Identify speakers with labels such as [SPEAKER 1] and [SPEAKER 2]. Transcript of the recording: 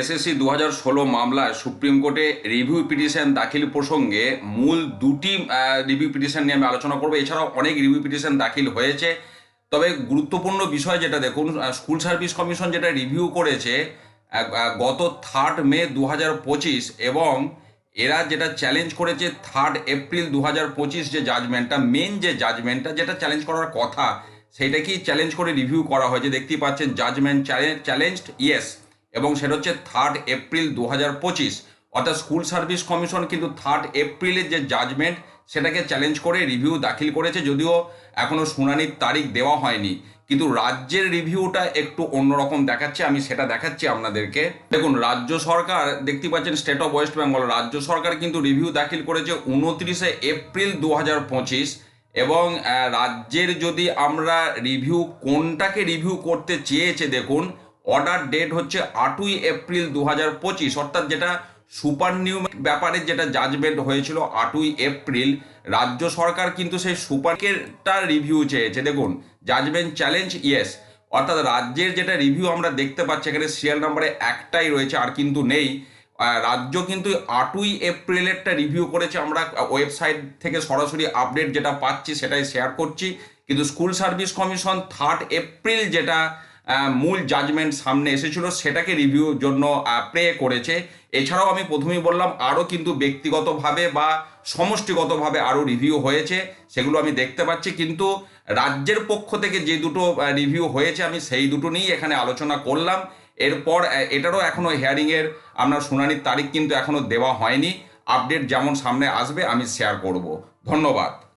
[SPEAKER 1] SSC দু হাজার ষোলো মামলায় সুপ্রিম কোর্টে রিভিউ পিটিশন দাখিল প্রসঙ্গে মূল দুটি রিভিউ পিটিশন নিয়ে আমি আলোচনা করব। এছাড়াও অনেক রিভিউ পিটিশন দাখিল হয়েছে। তবে গুরুত্বপূর্ণ বিষয় যেটা দেখুন স্কুল সার্ভিস কমিশন যেটা রিভিউ করেছে গত থার্ড মে দু পঁচিশ এবং এরা যেটা চ্যালেঞ্জ করেছে থার্ড এপ্রিল দু পঁচিশ যে জাজমেন্টটা, মেন যে জাজমেন্টটা, যেটা চ্যালেঞ্জ করার কথা সেইটাকেই চ্যালেঞ্জ করে রিভিউ করা হয়েছে। দেখতেই পাচ্ছেন, জাজমেন্ট চ্যালেঞ্জড ইয়েস এবং সেটা হচ্ছে থার্ড এপ্রিল দু হাজার পঁচিশ। অর্থাৎ স্কুল সার্ভিস কমিশন কিন্তু থার্ড এপ্রিলের যে জাজমেন্ট সেটাকে চ্যালেঞ্জ করে রিভিউ দাখিল করেছে, যদিও এখনও শুনানির তারিখ দেওয়া হয়নি। কিন্তু রাজ্যের রিভিউটা একটু অন্যরকম দেখাচ্ছে, আমি সেটা দেখাচ্ছি আপনাদেরকে। দেখুন, রাজ্য সরকার দেখতে পাচ্ছেন স্টেট অফ ওয়েস্ট বেঙ্গল রাজ্য সরকার কিন্তু রিভিউ দাখিল করেছে উনত্রিশে এপ্রিল দু হাজার পঁচিশ এবং রাজ্যের যদি আমরা রিভিউ কোনটাকে রিভিউ করতে চেয়েছে, দেখুন অর্ডার ডেট হচ্ছে আটই এপ্রিল দু হাজার পঁচিশ, অর্থাৎ যেটা সুপার নিউ ব্যাপারে যেটা জাজমেন্ট হয়েছিল আটই এপ্রিল, রাজ্য সরকার কিন্তু সেই সুপারকেটা রিভিউ চেয়েছে। দেখুন জাজমেন্ট চ্যালেঞ্জ ইয়েস অর্থাৎ রাজ্যের যেটা রিভিউ আমরা দেখতে পাচ্ছি, এখানে সিরিয়াল নাম্বারে একটাই রয়েছে, আর কিন্তু নেই। রাজ্য কিন্তু আটই এপ্রিলেরটা রিভিউ করেছে, আমরা ওয়েবসাইট থেকে সরাসরি আপডেট যেটা পাচ্ছি সেটাই শেয়ার করছি। কিন্তু school service commission third April যেটা মূল জাজমেন্ট সামনে এসেছিল, সেটাকে রিভিউর জন্য প্রে করেছে। এছাড়াও আমি প্রথমেই বললাম, আরও কিন্তু ব্যক্তিগতভাবে বা সমষ্টিগতভাবে আরও রিভিউ হয়েছে, সেগুলো আমি দেখতে পাচ্ছি। কিন্তু রাজ্যের পক্ষ থেকে যে দুটো রিভিউ হয়েছে, আমি সেই দুটো নিয়েই এখানে আলোচনা করলাম। এরপর এটারও এখনও হিয়ারিংয়ের আপনার শুনানির তারিখ কিন্তু এখনও দেওয়া হয়নি। আপডেট যেমন সামনে আসবে, আমি শেয়ার করব। ধন্যবাদ।